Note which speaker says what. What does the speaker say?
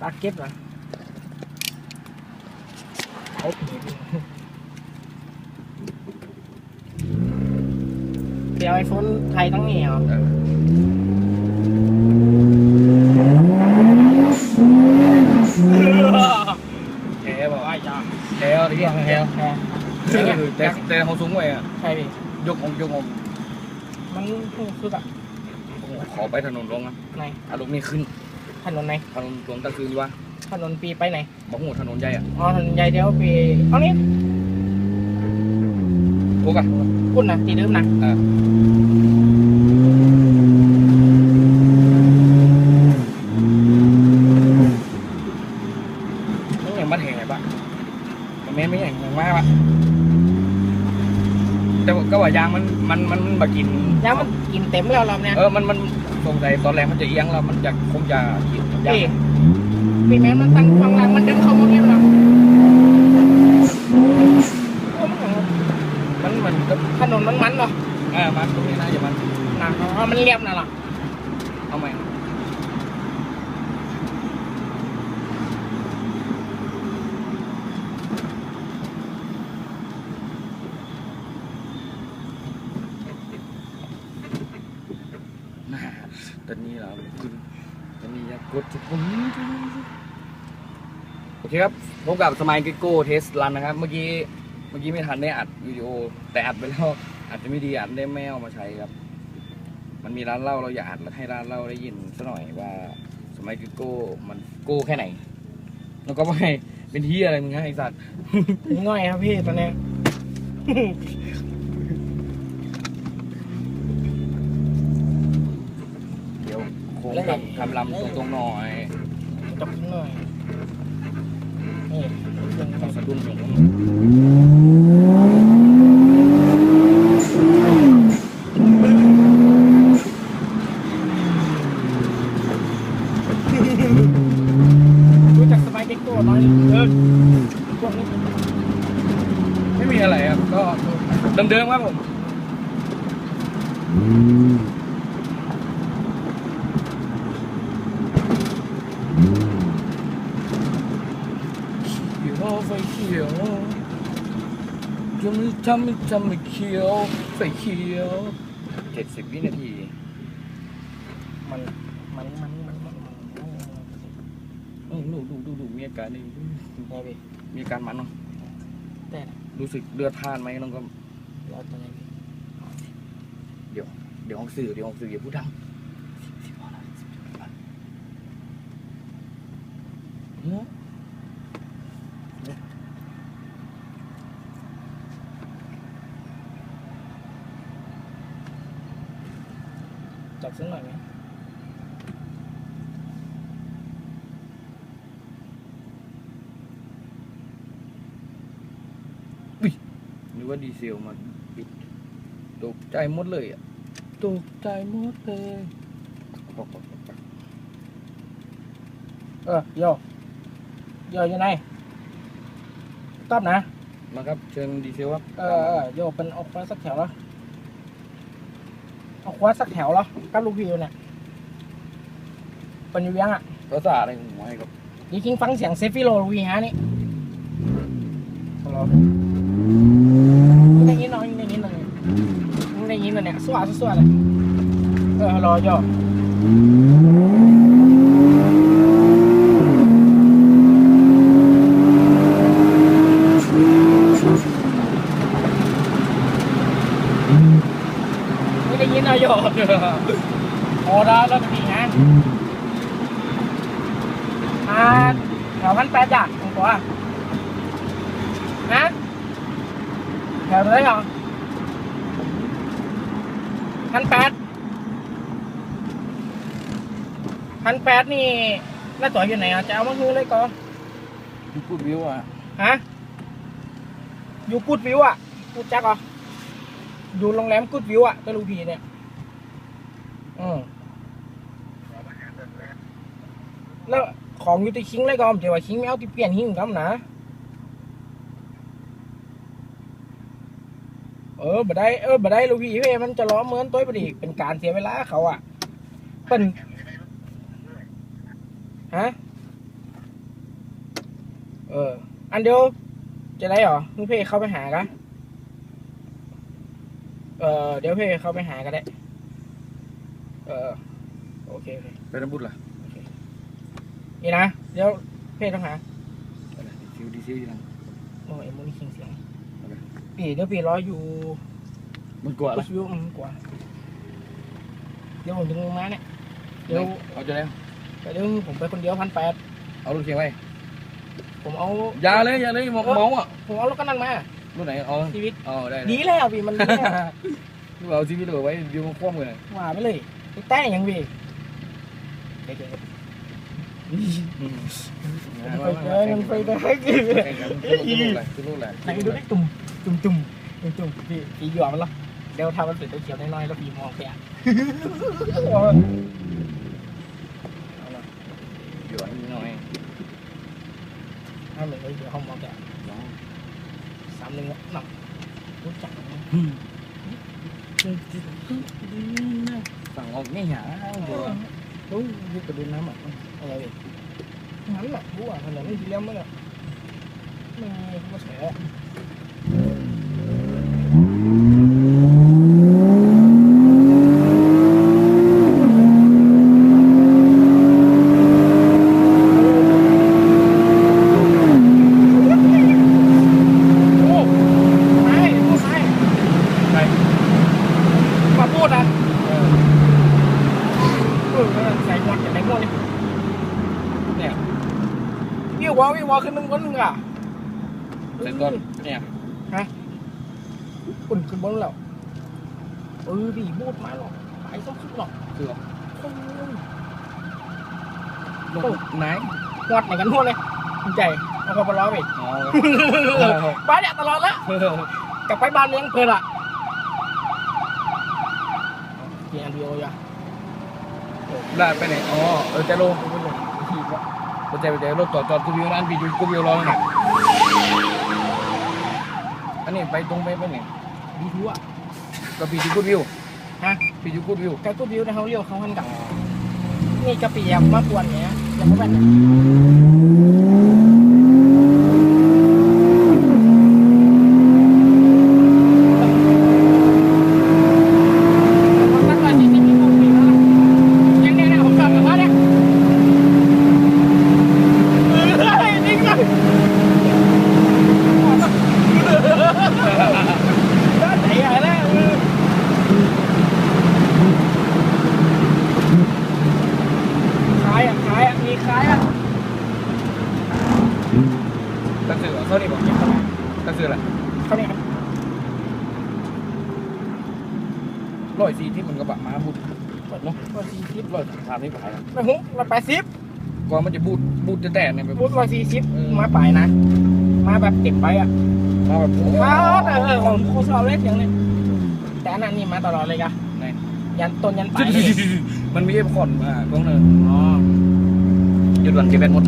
Speaker 1: ปากเก็บเหรอเอาเดี๋ยวไอโฟนไทยตั้งนี่เหรอ
Speaker 2: เออแท้บอก
Speaker 1: ไอ้จ้า
Speaker 2: แท้ที่ยังแท้
Speaker 1: แพ้
Speaker 2: คือแต่แต่เขาสูงไว้อะ
Speaker 1: ใช่พี่
Speaker 2: ยกองยกอง
Speaker 1: มันคือแบบ
Speaker 2: โอ้โหขอไปถนนหลวงนะ
Speaker 1: ไหน
Speaker 2: อารมณ์นี่ขึ้น
Speaker 1: ถนนไหน
Speaker 2: ถนนหลวงตะคืนวะ
Speaker 1: ถนนปีไปไหน
Speaker 2: บอกหูถนนใหญ่อะ
Speaker 1: อ๋อถนนใหญ่เดี๋ยวปีเอานี้
Speaker 2: โอ้กะ
Speaker 1: คุณนะตีเดิมนะ
Speaker 2: เออไม่อย่างมันแห่งไงปะมันแม่นไม่อย่างอย่างมากปะแต่ว่าก็ว่ายางมันมันมันมันบากิน
Speaker 1: ยังมันกินเต็มแล้วรอบเนี้ย
Speaker 2: เออมันมัน สงสัยตอนแรกมันจะเอียงแล้วมันจะคงจะกินยาก
Speaker 1: พี่พี่แมนมันตั้งข้างหลังมันดึงเข้ามาเนี่ยหรอโอ้มัน
Speaker 2: มันมันก็
Speaker 1: ถนนมันมันเหรอ
Speaker 2: เออมันตรงนี้นะอย่ามัน
Speaker 1: นะอ๋อมันเรียบน่ะเหรอ
Speaker 2: เอาใหม่น่า ตอนนี้เราคุณตอนนี้อยากกดจุดผมโอเคครับพบกับสมัยกิโก้เทสรันนะครับ เมื่อกี้เมื่อกี้ไม่ทันได้อัดวิดีโอ แต่อัดไปแล้วอาจจะไม่ดีอัดได้ไม่เอามาใช้ครับ มันมีร้านเหล้าเราอยากอัดให้ร้านเหล้าได้ยินซะหน่อยว่าสมัยกิโก้มันโก้แค่ไหน แล้วก็ไม่เป็นที่อะไรมึงฮะไอสัตว์
Speaker 1: ง่อยครับพี่ตอนนี้ย
Speaker 2: เดี๋ยวโค้งทำทำลำตรงๆหน่อย
Speaker 1: จบหน่อยนี่ยัง
Speaker 2: ต้องสะดุ้งตรงนู้น
Speaker 1: รู้จักสบายเด็กตัวน้อยเออพวกนี้
Speaker 2: ไม่มีอะไรครับ ก็เดิมๆครับผม เขียวไฟเขียวจะไม่ทำไม่ทำไม่เขียวไฟเขียวเจ็ดสิบวินาที
Speaker 1: มันมันมันมันมันมัน
Speaker 2: โอ้ดูดูดูดูมีอาการนี่
Speaker 1: ไงพี่
Speaker 2: มีอาการมันเนาะ
Speaker 1: แต่นะ
Speaker 2: รู้สึกเลือดท่านไหมน้องก็
Speaker 1: เราตอนนี้พี่
Speaker 2: เดี๋ยวห้องสื่อเดี๋ยวห้องสื่ออย่าพูดดังเนอะ
Speaker 1: จับ สักหน่อยไหม
Speaker 2: นึกว่าดีเซลมันปิดตกใจหมดเลยอะตกใจหมดเลย
Speaker 1: เออโยโยอยู่ไหนตอบนะ
Speaker 2: มาครับ เชิญดีเซลครับ
Speaker 1: เออเออโยเป็นออกขวาสักแถวแล้ว ออกขวาสักแถวแล้วกับลูกพี่อยู่เนี่ยเป็นอยู่ยังอะ
Speaker 2: ภาษาอะไรของผมให้ครับ
Speaker 1: นี่คิงฟังเสียงเซฟิโลวีฮะนี่ฮัลโหลได้ยินหน่อยได้ยินหน่อยได้ยินหน่อยเนี่ยสวัสดีสวัสดีเออฮัลโหลโยไม่ได้ยินหน่อยโยโอ้ได้แล้วดีนะ อ่าแถวพันแปดจ้ะผมบอ กว่าฮะแถวเลยเหรอพันแปดพันแปดนี่แล้วตัวอยู่ไหนอะจะเอามาคือเลยก่อน
Speaker 2: พูดวิวอะ
Speaker 1: ฮะอยู่กูดวิวอะกูดจักเหรออยู่โรงแรมกูดวิวอะตะลูพีเนี่ยอืมแล้ว ของอยู่ที่คิงเลยก่อนเดี๋ยวว่าคิงไม่เอาที่เปลี่ยนหิ้งครับนะ เออบ่ได้เออบ่ได้ลูกพี่เว้ยมันจะล้อเหมือนตัวพอดีเป็นการเสียเวลาเขาอะเป็นฮะเออ อันเดียวจะได้หรอมึงเพ่เข้าไปหากะเออเดี๋ยวเพ่เข้าไปหาก็ได้ เออโอเคโอเค
Speaker 2: ไปน้ำบุญล่ะ
Speaker 1: นี่นะเดี๋ยวเพ่ต้องหา
Speaker 2: ซิวดีซิวยัง
Speaker 1: โอ้ยมันนี่เสียงเสียงปีเดี๋ยวปีรออยู่
Speaker 2: มันกลัว
Speaker 1: พุ
Speaker 2: ละ
Speaker 1: ชวิวมันกว่าเดี๋ยวผมจะลงมาเนี่ยเดี๋ยว
Speaker 2: เอาจะแล้ว
Speaker 1: เดี๋ยวผมไปคนเดียวพันแปด
Speaker 2: เอารถเคียงไว้
Speaker 1: ผมเอา
Speaker 2: อย่าเลยอย่าเลยมาเมาอะ
Speaker 1: ผมเอารถกันนั่งมา
Speaker 2: รุ่นไหนเอา
Speaker 1: ชีวิต
Speaker 2: เอาได้
Speaker 1: ดีแล้วพี่มันดีแล้ว
Speaker 2: เอาชีวิตเลยไว้ดิวมาคว่ำเลย
Speaker 1: ว่าไปเลยไปแต่ยังพี่เดี๋ยวเดี๋ยว
Speaker 2: ไป
Speaker 1: ไปเจอเงินไปเจอ
Speaker 2: คือลูก แหละ
Speaker 1: ไหนดูได้ตุ่มตุ่มตุ่มตุ่มตุ่มพี่พี่หยอกมันละเดี๋ยวทำมันเสร็จเขี ยวน้อยๆแล้วพี่มองแก
Speaker 2: อยู่อันนี้หน่อย
Speaker 1: ถ้าเหมือนเดี๋ยวห้องมองแกสามหนึ่งหนักรู้จัก
Speaker 2: สั่งออกง่ายหาบัว
Speaker 1: รู้ยึดกระดุนน้ำอะอะไรเว้ยนั้นแหละรู้อะขนาดนี้ทีเดียวมั้งอะไม่ไม่เฉย โอ้ไม่พูดไม่
Speaker 2: ใช่
Speaker 1: มาพูดนะเออ ใส่หมวกอย่างไรพวกนี้เนี่ยวิววอวิววอขึ้นนึงคนนึงอะ
Speaker 2: เสร็จก่อนเนี่ย
Speaker 1: อุ่นขึ้นบนแล้วเออดีบูดมาหรอกไอ้ส้มขึ้นหรอก
Speaker 2: คือ
Speaker 1: โอ้ย
Speaker 2: ลูกไหน
Speaker 1: หวดไหนกันทั่วเลยภูมิใจเอาเข้าไปล้อไป
Speaker 2: อ๋อ
Speaker 1: บ้านเนี่ยตลอดละกลับไปบ้านเลี้ยงเพลินละเกียร์ดีโอยะ
Speaker 2: ได้ไปไหนอ๋อเออจะลง
Speaker 1: ไม่ลงทีวะ
Speaker 2: ไปเจอไปเจอรถจอดจอดกูวิวร้านบีจูกูวิวรอเลยนะอันนี้ไปตรงไปไปไหน
Speaker 1: ดีดูอะ
Speaker 2: ก็ปีจูกูวิว
Speaker 1: ฮะ
Speaker 2: บีจูกูวิว
Speaker 1: แก่กูบิวนะเขาเรียกเขาหันกลับนี่กะปิยมากวนเนี้ยยังไม่เป็นยังเนี่ยนะผมกลับมาเนี่ยเออนี่ก็ได้ไหนอะไรนะเออ ขายอะขายอะมีขายอะ
Speaker 2: ตั้งสื่อ เขานี่บอกตั้งสื่ออะไร
Speaker 1: เขาเนี่ยครับ
Speaker 2: ร้อยสี่ที่มันกระบะมาบูด
Speaker 1: เปิดเนาะร้อยสี่สิบ
Speaker 2: ร้อยสามที่ขาย
Speaker 1: ไม่หุร้อยแปดสิบ
Speaker 2: ก่อนมันจะบูดบูดจะแตกเนี่ยแบบ
Speaker 1: พูดร้อยสี่สิบมาปลายนะ มาแบบเก็บไปอะ
Speaker 2: มาแบบโอ้
Speaker 1: มาเออเออผมโคตรชอบเล่นอย่างนี้แต่อันนั้นนี่มาตลอดเลยกะ
Speaker 2: ไหน
Speaker 1: ยันต้นยันปลายเลย
Speaker 2: มันไม่ใช่ผ่อนมาตรงเนิน
Speaker 1: อ๋อ
Speaker 2: หยุดวันเก็บแบนหมด